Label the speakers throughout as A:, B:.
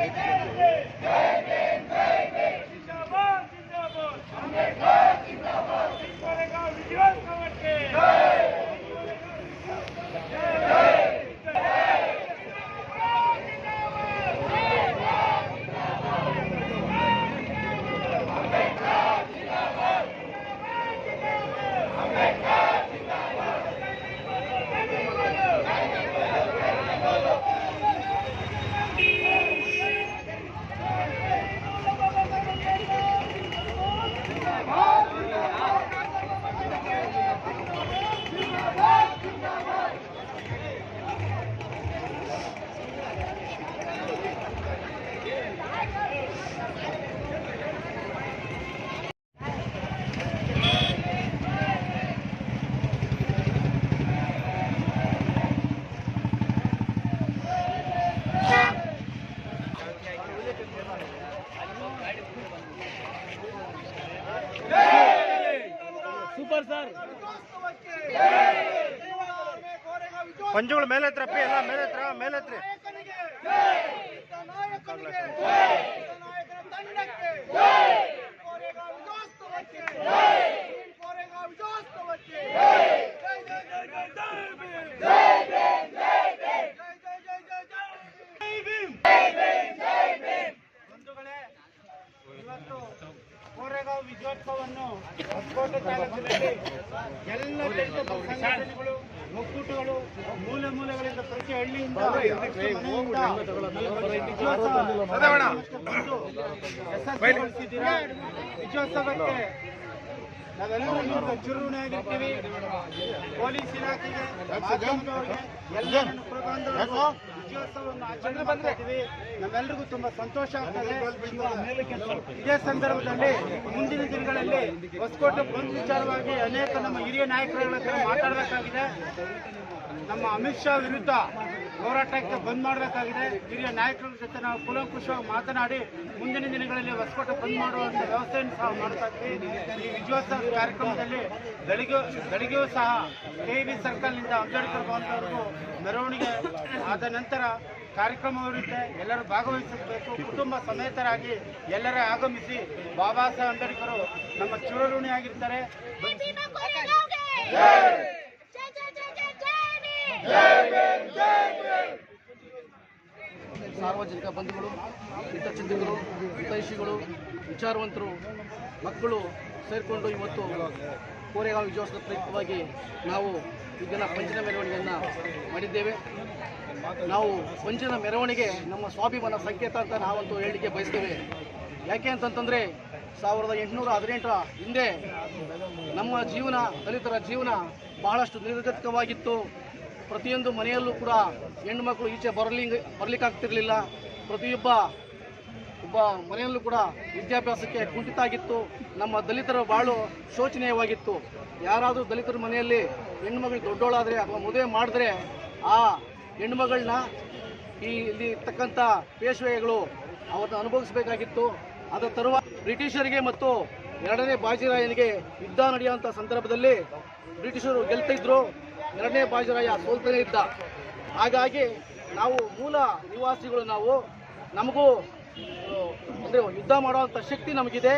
A: Verde! Verde!
B: ಪಂಜುಗಳು ಮೇಲೆ ಹತ್ರಪ್ಪಿ ಎಲ್ಲ ಮೇಲೆ ಹತ್ರ ಮೇಲೆ ಹತ್ರ
A: ಕೋರೆಗಾಂವ್ ವಿಜಯೋತ್ಸವವನ್ನು ಹೊಸಕೋಟೆ ತಾಲೂಕಿನಲ್ಲಿ ಎಲ್ಲ ಸಂಘಟನೆಗಳು ಒಕ್ಕೂಟಗಳು ಮೂಲೆ ಮೂಲೆಗಳಿಂದ ಪ್ರತಿ ಹಳ್ಳಿಯಿಂದ ಯಶಸ್ವಿಗೊಳಿಸಿದ್ದೀರಾ ವಿಜಯೋತ್ಸವಕ್ಕೆ ನಾವೆಲ್ಲರೂ ನಿಮ್ಗೆ ಚಿರುಣಿಯಾಗಿರ್ತೀವಿ ಪೊಲೀಸ್ ಇಲಾಖೆಗೆ ಮಾಧ್ಯಮದವ್ರಿಗೆ ವಿಜಯೋತ್ಸವವನ್ನು ಆಚರಣೆ ನಮ್ಮೆಲ್ಲರಿಗೂ ತುಂಬಾ ಸಂತೋಷ ಆಗ್ತದೆ. ಇದೇ ಸಂದರ್ಭದಲ್ಲಿ ಮುಂದಿನ ದಿನಗಳಲ್ಲಿ ಹೊಸಕೋಟೆ ಬಂದ್ ವಿಚಾರವಾಗಿ ಅನೇಕ ನಮ್ಮ ಹಿರಿಯ ನಾಯಕರುಗಳ ಹತ್ರ ಮಾತಾಡಬೇಕಾಗಿದೆ. ನಮ್ಮ ಅಮಿತ್ ಶಾ ವಿರುದ್ಧ ಹೋರಾಟಕ್ಕೆ ಬಂದ್ ಮಾಡಬೇಕಾಗಿದೆ. ಹಿರಿಯ ನಾಯಕರ ಜೊತೆ ನಾವು ಕುಲಂಕುಷವಾಗಿ ಮಾತನಾಡಿ ಮುಂದಿನ ದಿನಗಳಲ್ಲಿ ಹೊಸಕೋಟೆ ಬಂದ್ ಮಾಡುವಂತ ವ್ಯವಸ್ಥೆಯನ್ನು ಸಹ ಮಾಡ್ತಾ ಇದ್ವಿ. ಈ ವಿಜಯೋತ್ಸವ ಕಾರ್ಯಕ್ರಮದಲ್ಲಿ ಬೆಳಿಗ್ಗೆ ಬೆಳಿಗ್ಗೆಯೂ ಸಹ ಕೆ ವಿ ಸರ್ಕಲ್ನಿಂದ ಅಂಬೇಡ್ಕರ್ ಭವನದವರೆಗೂ ಮೆರವಣಿಗೆ ಆದ ನಂತರ ಕಾರ್ಯಕ್ರಮವಿರುತ್ತೆ ಎಲ್ಲರೂ ಭಾಗವಹಿಸಬೇಕು. ಕುಟುಂಬ ಸಮೇತರಾಗಿ ಎಲ್ಲರ ಆಗಮಿಸಿ ಬಾಬಾ ಸಾಹೇಬ್ ಅಂಬೇಡ್ಕರ್ ನಮ್ಮ ಚಿರಋಣಿಯಾಗಿರ್ತಾರೆ
C: ಭೀಮಾ ಕೋರೆಗಾಂವ್ಗೆ ಜೈ ಜೈ ಜೈ ಜೈ ಜೈ ಭೀಮ್
D: ಸಾರ್ವಜನಿಕ ಬಂಧುಗಳು, ಹಿತಚಿಂತಕರು, ಹಿತೈಷಿಗಳು, ವಿಚಾರವಂತರು, ಮಕ್ಕಳು ಸೇರಿಕೊಂಡು ಇವತ್ತು ಕೋರೆಗಾಂವ್ ವಿಜಯೋತ್ಸವದ ಪ್ರಯುಕ್ತವಾಗಿ ನಾವು ಇದನ್ನು ಪಂಚನ ಮೆರವಣಿಗೆಯನ್ನು ಮಾಡಿದ್ದೇವೆ. ನಾವು ಪಂಚನ ಮೆರವಣಿಗೆ ನಮ್ಮ ಸ್ವಾಭಿಮಾನ ಸಂಕೇತ ಅಂತ ನಾವಂತೂ ಹೇಳಲಿಕ್ಕೆ ಬಯಸ್ತೇವೆ. ಯಾಕೆ ಅಂತಂತಂದರೆ ಸಾವಿರದ ಎಂಟುನೂರ ಹದಿನೆಂಟರ ಹಿಂದೆ ನಮ್ಮ ಜೀವನ, ದಲಿತರ ಜೀವನ ಬಹಳಷ್ಟು ನಿರ್ಗತಿಕವಾಗಿತ್ತು. ಪ್ರತಿಯೊಂದು ಮನೆಯಲ್ಲೂ ಕೂಡ ಹೆಣ್ಣು ಮಕ್ಕಳು ಈಚೆ ಬರಲಿ ಬರಲಿಕ್ಕಾಗ್ತಿರಲಿಲ್ಲ. ಪ್ರತಿಯೊಬ್ಬ ಒಬ್ಬ ಮನೆಯಲ್ಲೂ ಕೂಡ ವಿದ್ಯಾಭ್ಯಾಸಕ್ಕೆ ಕುಂಠಿತ ಆಗಿತ್ತು ನಮ್ಮ ದಲಿತರ ಬಾಳು ಶೋಚನೀಯವಾಗಿತ್ತು. ಯಾರಾದರೂ ದಲಿತರ ಮನೆಯಲ್ಲಿ ಹೆಣ್ಣುಮಗಳು ದೊಡ್ಡೋಳಾದರೆ ಅಥವಾ ಮದುವೆ ಮಾಡಿದ್ರೆ ಆ ಹೆಣ್ಣುಮಗಳನ್ನ ಈ ಇಲ್ಲಿ ಇರ್ತಕ್ಕಂಥ ಪೇಶ್ವೆಗಳು ಅವರನ್ನು ಅನುಭವಿಸಬೇಕಾಗಿತ್ತು. ಅದರ ತರುವ ಬ್ರಿಟಿಷರಿಗೆ ಮತ್ತು ಎರಡನೇ ಬಾಜಿರಾಯನಿಗೆ ಯುದ್ಧ ನಡೆಯುವಂಥ ಸಂದರ್ಭದಲ್ಲಿ ಬ್ರಿಟಿಷರು ಗೆಲ್ತಿದ್ರು ಎರಡನೇ ಬಾಜರಾಯ ಸೋಲ್ತಾನೆ ಇದ್ದ. ಹಾಗಾಗಿ ನಾವು ಮೂಲ ನಿವಾಸಿಗಳು ನಾವು. ನಮಗೂ ಅಂದರೆ ಯುದ್ಧ ಮಾಡುವಂಥ ಶಕ್ತಿ ನಮಗಿದೆ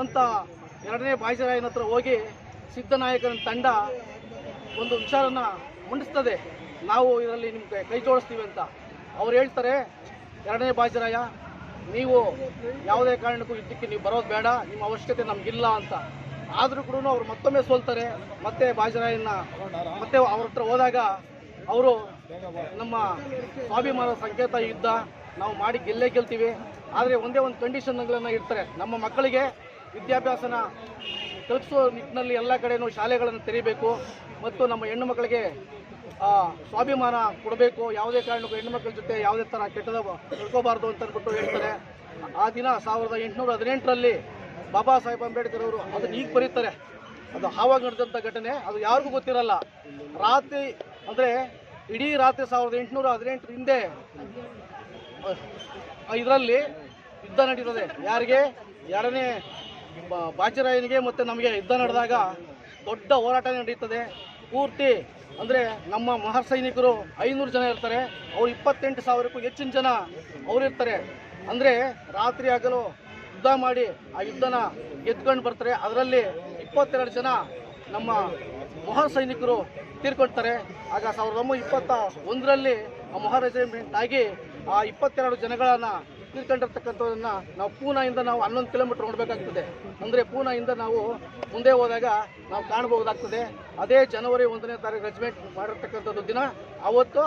D: ಅಂತ ಎರಡನೇ ಬಾಯಿಸರಾಯನ ಹತ್ರ ಹೋಗಿ ಸಿದ್ಧನಾಯಕನ ತಂಡ ಒಂದು ವಿಚಾರನ ಮುಂಡಿಸ್ತದೆ. ನಾವು ಇದರಲ್ಲಿ ನಿಮಗೆ ಕೈ ಜೋಡಿಸ್ತೀವಿ ಅಂತ. ಅವ್ರು ಹೇಳ್ತಾರೆ, ಎರಡನೇ ಬಾಯಿಸರಾಯ ನೀವು ಯಾವುದೇ ಕಾರಣಕ್ಕೂ ಯುದ್ಧಕ್ಕೆ ನೀವು ಬರೋದು ಬೇಡ, ನಿಮ್ಮ ಅವಶ್ಯಕತೆ ನಮಗಿಲ್ಲ ಅಂತ. ಆದರೂ ಕೂಡ ಅವ್ರು ಮತ್ತೊಮ್ಮೆ ಸೋಲ್ತಾರೆ. ಮತ್ತೆ ಬಾಜರಾಯನ್ನ ಮತ್ತೆ ಅವ್ರ ಹತ್ರ ಹೋದಾಗ ಅವರು ನಮ್ಮ ಸ್ವಾಭಿಮಾನದ ಸಂಕೇತ ಯುದ್ಧ ನಾವು ಮಾಡಿ ಗೆಲ್ಲೇ ಗೆಲ್ತೀವಿ. ಆದರೆ ಒಂದೇ ಒಂದು ಕಂಡೀಷನ್ಗಳನ್ನು ಇಡ್ತಾರೆ. ನಮ್ಮ ಮಕ್ಕಳಿಗೆ ವಿದ್ಯಾಭ್ಯಾಸನ ಕಲ್ಪಿಸೋ ನಿಟ್ಟಿನಲ್ಲಿ ಎಲ್ಲ ಕಡೆಯೂ ಶಾಲೆಗಳನ್ನು ತೆರೀಬೇಕು. ಮತ್ತು ನಮ್ಮ ಹೆಣ್ಣು ಮಕ್ಕಳಿಗೆ ಸ್ವಾಭಿಮಾನ ಕೊಡಬೇಕು. ಯಾವುದೇ ಕಾರಣಕ್ಕೂ ಹೆಣ್ಣು ಮಕ್ಕಳ ಜೊತೆ ಯಾವುದೇ ಥರ ಕೆಟ್ಟದ ನಡ್ಕೋಬಾರ್ದು ಅಂತ ಅಂದ್ಬಿಟ್ಟು ಹೇಳ್ತಾರೆ. ಆ ದಿನ ಸಾವಿರದ ಎಂಟುನೂರ ಹದಿನೆಂಟರಲ್ಲಿ ಬಾಬಾ ಸಾಹೇಬ್ ಅಂಬೇಡ್ಕರ್ ಅವರು ಅದನ್ನ ಈಗ ಬರೀತಾರೆ. ಅದು ಆವಾಗ ನಡೆದಂಥ ಘಟನೆ, ಅದು ಯಾರಿಗೂ ಗೊತ್ತಿರಲ್ಲ. ರಾತ್ರಿ ಅಂದರೆ ಇಡೀ ರಾತ್ರಿ ಸಾವಿರದ ಎಂಟುನೂರ ಹದಿನೆಂಟರ ಹಿಂದೆ ಇದರಲ್ಲಿ ಯುದ್ಧ ನಡೀತದೆ. ಯಾರಿಗೆ? ಎರಡನೇ ಬಾಜಿರಾಯನಿಗೆ ಮತ್ತು ನಮಗೆ ಯುದ್ಧ ನಡೆದಾಗ ದೊಡ್ಡ ಹೋರಾಟ ನಡೀತದೆ. ಪೂರ್ತಿ ಅಂದರೆ ನಮ್ಮ ಮಹರ್ ಸೈನಿಕರು ಐನೂರು ಜನ ಇರ್ತಾರೆ. ಅವ್ರು ಇಪ್ಪತ್ತೆಂಟು ಸಾವಿರಕ್ಕೂ ಹೆಚ್ಚಿನ ಜನ ಅವರಿರ್ತಾರೆ. ಅಂದರೆ ರಾತ್ರಿ ಹಗಲು ಯುದ್ಧ ಮಾಡಿ ಆ ಯುದ್ಧನ ಗೆದ್ಕೊಂಡು ಬರ್ತಾರೆ. ಅದರಲ್ಲಿ ಇಪ್ಪತ್ತೆರಡು ಜನ ನಮ್ಮ ಮೊಹರ್ ಸೈನಿಕರು ತೀರ್ಕೊಳ್ತಾರೆ. ಆಗ ಸಾವಿರದ ಒಂಬೈನೂರ ಇಪ್ಪತ್ತ ಒಂದರಲ್ಲಿ ಆ ಮೊಹರ್ ರೆಜಿಮೆಂಟ್ ಆಗಿ ಆ ಇಪ್ಪತ್ತೆರಡು ಜನಗಳನ್ನು ತೀರ್ಕೊಂಡಿರ್ತಕ್ಕಂಥದ್ದನ್ನು ನಾವು ಪೂನಾಯಿಂದ ನಾವು ಹನ್ನೊಂದು ಕಿಲೋಮೀಟರ್ ನೋಡಬೇಕಾಗ್ತದೆ. ಅಂದರೆ ಪೂನಾಯಿಂದ ನಾವು ಮುಂದೆ ಹೋದಾಗ ನಾವು ಕಾಣಬಹುದಾಗ್ತದೆ. ಅದೇ ಜನವರಿ ಒಂದನೇ ತಾರೀಕು ರೆಜಿಮೆಂಟ್ ಮಾಡಿರ್ತಕ್ಕಂಥದ್ದು ದಿನ. ಅವತ್ತು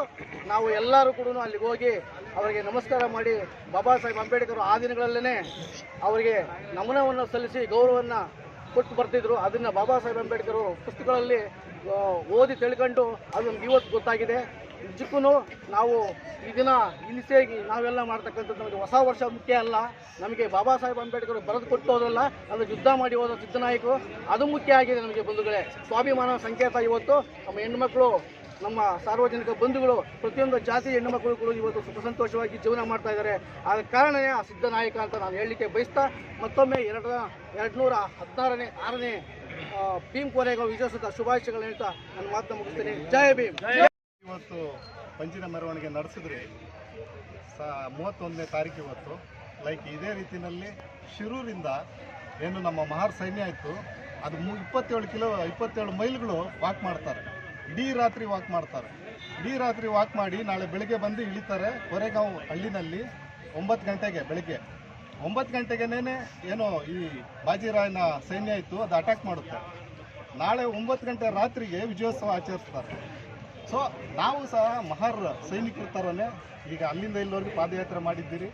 D: ನಾವು ಎಲ್ಲರೂ ಕೂಡ ಅಲ್ಲಿಗೆ ಹೋಗಿ ಅವರಿಗೆ ನಮಸ್ಕಾರ ಮಾಡಿ ಬಾಬಾ ಸಾಹೇಬ್ ಅಂಬೇಡ್ಕರ್ ಆ ದಿನಗಳಲ್ಲೇ ಅವರಿಗೆ ನಮನವನ್ನು ಸಲ್ಲಿಸಿ ಗೌರವವನ್ನು ಕೊಟ್ಟು ಬರ್ತಿದ್ರು. ಅದನ್ನು ಬಾಬಾ ಸಾಹೇಬ್ ಅಂಬೇಡ್ಕರ್ ಪುಸ್ತಕಗಳಲ್ಲಿ ಓದಿ ತಿಳ್ಕೊಂಡು ಅದು ನಮ್ಗೆ ಇವತ್ತು ಗೊತ್ತಾಗಿದೆ. ನಿಜಕ್ಕೂ ನಾವು ಈ ದಿನ ಇನಿಸಿಯಾಗಿ ನಾವೆಲ್ಲ ಮಾಡ್ತಕ್ಕಂಥದ್ದು ನಮಗೆ ಹೊಸ ವರ್ಷ ಮುಖ್ಯ ಅಲ್ಲ. ನಮಗೆ ಬಾಬಾ ಸಾಹೇಬ್ ಅಂಬೇಡ್ಕರ್ ಬರೆದು ಕೊಟ್ಟು ಹೋದ್ರಲ್ಲ ಯುದ್ಧ ಮಾಡಿ ಹೋದ ಸಿದ್ದನಾಯಕರು ಅದು ಮುಖ್ಯ ಆಗಿದೆ ನಮಗೆ ಬಂಧುಗಳೇ. ಸ್ವಾಭಿಮಾನ ಸಂಕೇತ ಇವತ್ತು. ನಮ್ಮ ಹೆಣ್ಣುಮಕ್ಕಳು ನಮ್ಮ ಸಾರ್ವಜನಿಕ ಬಂಧುಗಳು ಪ್ರತಿಯೊಂದು ಜಾತಿ, ಹೆಣ್ಣು ಮಕ್ಕಳು ಕೂಡ ಇವತ್ತು ಸುಖ ಸಂತೋಷವಾಗಿ ಜೀವನ ಮಾಡ್ತಾ ಇದ್ದಾರೆ. ಆದ ಕಾರಣವೇ ಆ ಸಿದ್ಧ ನಾಯಕ ಅಂತ ನಾನು ಹೇಳಲಿಕ್ಕೆ ಬಯಸ್ತಾ ಮತ್ತೊಮ್ಮೆ ಎರಡು ಎರಡು ನೂರ ಹದಿನಾರನೇ, ಆರನೇ ಭೀಮ್ ಕೋರೆಗೌ ವಿಜಯೋತ್ಸವದ ಶುಭಾಶಯಗಳು ಹೇಳ್ತಾ ನನ್ನ ಮಾತನ್ನು ಮುಗಿಸ್ತೇನೆ. ಜಯ ಭೀಮ್.
E: ಇವತ್ತು ಪಂಚಿನ ಮೆರವಣಿಗೆ ನಡೆಸಿದ್ರೆ. ಸ, ಮೂವತ್ತೊಂದನೇ ತಾರೀಕು ಇವತ್ತು. ಲೈಕ್ ಇದೇ ರೀತಿಯಲ್ಲಿ ಶಿರೂರಿಂದ ಏನು ನಮ್ಮ ಮಹಾರ್ ಸೈನ್ಯ ಇತ್ತು. ಅದು ಇಪ್ಪತ್ತೇಳು ಕಿಲೋ, ಇಪ್ಪತ್ತೇಳು ಮೈಲ್ಗಳು ವಾಕ್ ಮಾಡ್ತಾರೆ. ಇಡೀ ರಾತ್ರಿ ವಾಕ್ ಮಾಡ್ತಾರೆ. ಇಡೀ ರಾತ್ರಿ ವಾಕ್ ಮಾಡಿ ನಾಳೆ ಬೆಳಿಗ್ಗೆ ಬಂದು ಇಳಿತಾರೆ ಕೊರೆಗಾಂವ್ ಹಳ್ಳಿನಲ್ಲಿ ಒಂಬತ್ತು ಗಂಟೆಗೆ ಬೆಳಿಗ್ಗೆ. ಒಂಬತ್ತು ಗಂಟೆಗೇನೆ ಏನೋ ಈ ಬಾಜಿರಾಯನ ಸೈನ್ಯ ಇತ್ತು, ಅದು ಅಟ್ಯಾಕ್ ಮಾಡುತ್ತೆ. ನಾಳೆ ಒಂಬತ್ತು ಗಂಟೆ ರಾತ್ರಿಗೆ ವಿಜಯೋತ್ಸವ ಆಚರಿಸ್ತಾರೆ. ಸೊ ನಾವು ಸಹ ಮಹಾರ್ ಸೈನಿಕರ ಥರನೇ ಈಗ ಅಲ್ಲಿಂದ ಇಲ್ಲಿವರೆಗೆ ಪಾದಯಾತ್ರೆ ಮಾಡಿದ್ದೀರಿ.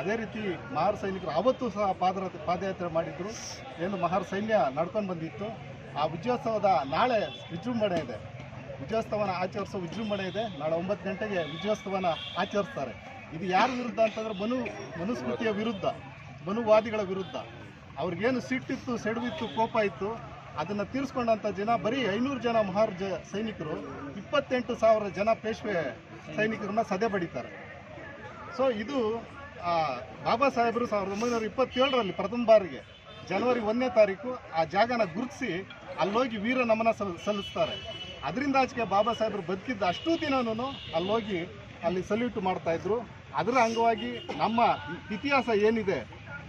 E: ಅದೇ ರೀತಿ ಮಹಾರ್ ಸೈನಿಕರು ಅವತ್ತು ಸಹ ಪಾದ ಪಾದಯಾತ್ರೆ ಮಾಡಿದ್ರು. ಏನು ಮಹಾರ್ ಸೈನ್ಯ ನಡ್ಕೊಂಡು ಬಂದಿತ್ತು. ಆ ವಿಜಯೋತ್ಸವದ ನಾಳೆ ವಿಜೃಂಭಣೆ ಇದೆ. ವಿಜಯೋತ್ಸವನ ಆಚರಿಸೋ ವಿಜೃಂಭಣೆ ಇದೆ. ನಾಳೆ ಒಂಬತ್ತು ಗಂಟೆಗೆ ವಿಜಯೋತ್ಸವನ ಆಚರಿಸ್ತಾರೆ. ಇದು ಯಾರ ವಿರುದ್ಧ ಅಂತಂದ್ರೆ ಮನು, ಮನುಸ್ಮೃತಿಯ ವಿರುದ್ಧ, ಮನುವಾದಿಗಳ ವಿರುದ್ಧ. ಅವ್ರಿಗೇನು ಸಿಟ್ಟಿತ್ತು, ಸೆಡವಿತ್ತು, ಕೋಪ ಇತ್ತು, ಅದನ್ನು ತೀರಿಸ್ಕೊಂಡಂಥ ಜನ ಬರೀ ಐನೂರು ಜನ ಮಹಾರ್ ಜ ಸೈನಿಕರು, ಇಪ್ಪತ್ತೆಂಟು ಸಾವಿರ ಜನ ಪೇಶ್ವೆ ಸೈನಿಕರನ್ನ ಸದೆ ಬಡಿತಾರೆ. ಸೊ ಇದು ಬಾಬಾ ಸಾಹೇಬರು ಸಾವಿರದ ಒಂಬೈನೂರ ಇಪ್ಪತ್ತೇಳರಲ್ಲಿ ಪ್ರಥಮ ಬಾರಿಗೆ ಜನವರಿ ಒಂದನೇ ತಾರೀಕು ಆ ಜಾಗನ ಗುರುತಿಸಿ ಅಲ್ಲೋಗಿ ವೀರ ನಮನ ಸಲ್, ಸಲ್ಲಿಸ್ತಾರೆ. ಅದರಿಂದ ಆಚೆಗೆ ಬಾಬಾ ಸಾಹೇಬರು ಬದುಕಿದ್ದ ಅಷ್ಟು ದಿನನೂ ಅಲ್ಲೋಗಿ ಅಲ್ಲಿ ಸಲ್ಯೂಟ್ ಮಾಡ್ತಾ ಇದ್ರು. ಅದರ ಅಂಗವಾಗಿ ನಮ್ಮ ಇತಿಹಾಸ ಏನಿದೆ,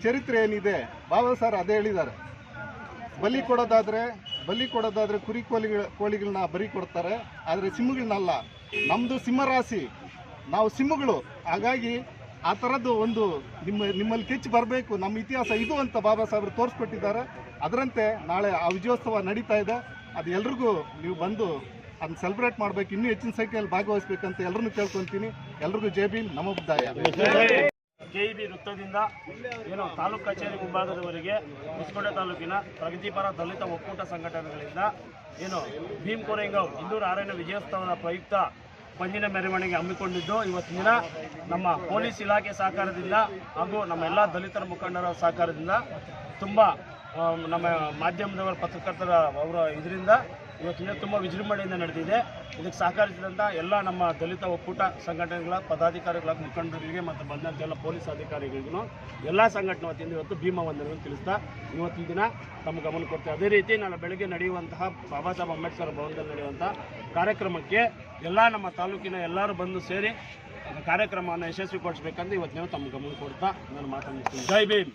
E: ಚರಿತ್ರೆ ಏನಿದೆ, ಬಾಬಾ ಸಾಹೇಬ್ ಅದೇ ಹೇಳಿದ್ದಾರೆ. ಬಲಿ ಕೊಡೋದಾದ್ರೆ ಬಲಿ ಕೊಡೋದಾದ್ರೆ ಕುರಿ ಕೋಳಿಗಳ ಕೋಳಿಗಳನ್ನ ಬಲಿ ಕೊಡ್ತಾರೆ, ಆದರೆ ಸಿಂಹಗಳನ್ನಲ್ಲ ನಮ್ಮದು ಸಿಂಹರಾಶಿ. ನಾವು ಸಿಂಹಗಳು. ಹಾಗಾಗಿ ಆ ಥರದ್ದು ಒಂದು ನಿಮ್ಮ, ನಿಮ್ಮಲ್ಲಿ ಕೆಚ್ಚು ಬರಬೇಕು, ನಮ್ಮ ಇತಿಹಾಸ ಇದು ಅಂತ ಬಾಬಾ ಸಾಹೇಬರು ತೋರಿಸ್ಕೊಟ್ಟಿದ್ದಾರೆ. ಅದರಂತೆ ನಾಳೆ ಆ ವಿಜಯೋತ್ಸವ ನಡೀತಾ ಇದೆ. ಅದು ಎಲ್ರಿಗೂ ನೀವು ಬಂದು ಅದನ್ನ ಸೆಲೆಬ್ರೇಟ್ ಮಾಡಬೇಕು. ಇನ್ನೂ ಹೆಚ್ಚಿನ ಸಂಖ್ಯೆಯಲ್ಲಿ ಭಾಗವಹಿಸ್ಬೇಕಂತ ಎಲ್ಲರನ್ನು ಕೇಳ್ಕೊತೀನಿ. ಎಲ್ರಿಗೂ ಜೈ ಭೀಮ್, ನಮ ಬುದ್ಧಾಯ.
B: ಬಿ ವೃತ್ತದಿಂದ ಏನು ತಾಲೂಕು ಕಚೇರಿ ಮುಂಭಾಗದವರೆಗೆ ಹೊಸಕೋಟೆ ತಾಲೂಕಿನ ಪ್ರಗತಿಪರ ದಲಿತ ಒಕ್ಕೂಟ ಸಂಘಟನೆಗಳಿಂದ ಏನು ಭೀಮ್ ಕೊರೆಂಗಾವ್ ಹಿಂದೂ ನಾರಾಯಣ ವಿಜಯೋತ್ಸವದ ಪ್ರಯುಕ್ತ ಪಂಜಿನ ಮೆರವಣಿಗೆ ಹಮ್ಮಿಕೊಂಡಿದ್ದು. ಇವತ್ತಿನ ದಿನ ನಮ್ಮ ಪೊಲೀಸ್ ಇಲಾಖೆ ಸಹಕಾರದಿಂದ ಹಾಗೂ ನಮ್ಮ ಎಲ್ಲ ದಲಿತರ ಮುಖಂಡರ ಸಹಕಾರದಿಂದ ತುಂಬ ನಮ್ಮ ಮಾಧ್ಯಮದವರ ಪತ್ರಕರ್ತರ ಅವರ ಇದರಿಂದ ಇವತ್ತಿನ ತುಂಬ ವಿಜೃಂಭಣೆಯಿಂದ ನಡೆದಿದೆ. ಇದಕ್ಕೆ ಸಹಕರಿಸಿದಂಥ ಎಲ್ಲ ನಮ್ಮ ದಲಿತ ಒಕ್ಕೂಟ ಸಂಘಟನೆಗಳ ಪದಾಧಿಕಾರಿಗಳ ಮುಖಂಡರಿಗೆ ಮತ್ತು ಬಂದಂಥ ಎಲ್ಲ ಪೊಲೀಸ್ ಅಧಿಕಾರಿಗಳಿಗೂ ಎಲ್ಲ ಸಂಘಟನೆ ವತಿಯಿಂದ ಇವತ್ತು ಭೀಮಾ ವಂದನೆಯನ್ನು ತಿಳಿಸ್ತಾ ಇವತ್ತು ದಿನ ತಮ್ಮ ಗಮನ ಕೊಡ್ತೇವೆ. ಅದೇ ರೀತಿ ನಾನು ಬೆಳಗ್ಗೆ ನಡೆಯುವಂತಹ ಬಾಬಾ ಸಾಹೇಬ್ ಅಂಬೇಡ್ಕರ್ ಭವನದಲ್ಲಿ ನಡೆಯುವಂಥ ಕಾರ್ಯಕ್ರಮಕ್ಕೆ ಎಲ್ಲ ನಮ್ಮ ತಾಲೂಕಿನ ಎಲ್ಲರೂ ಬಂದು ಸೇರಿ ಕಾರ್ಯಕ್ರಮವನ್ನು ಯಶಸ್ವಿಗೊಳಿಸಬೇಕಂತ ನೀವು ತಮ್ಮ ಗಮನ ಕೊಡ್ತಾ ನಾನು ಮಾತನಾಡ್ತೀನಿ ಜೈ ಭೀಮ್.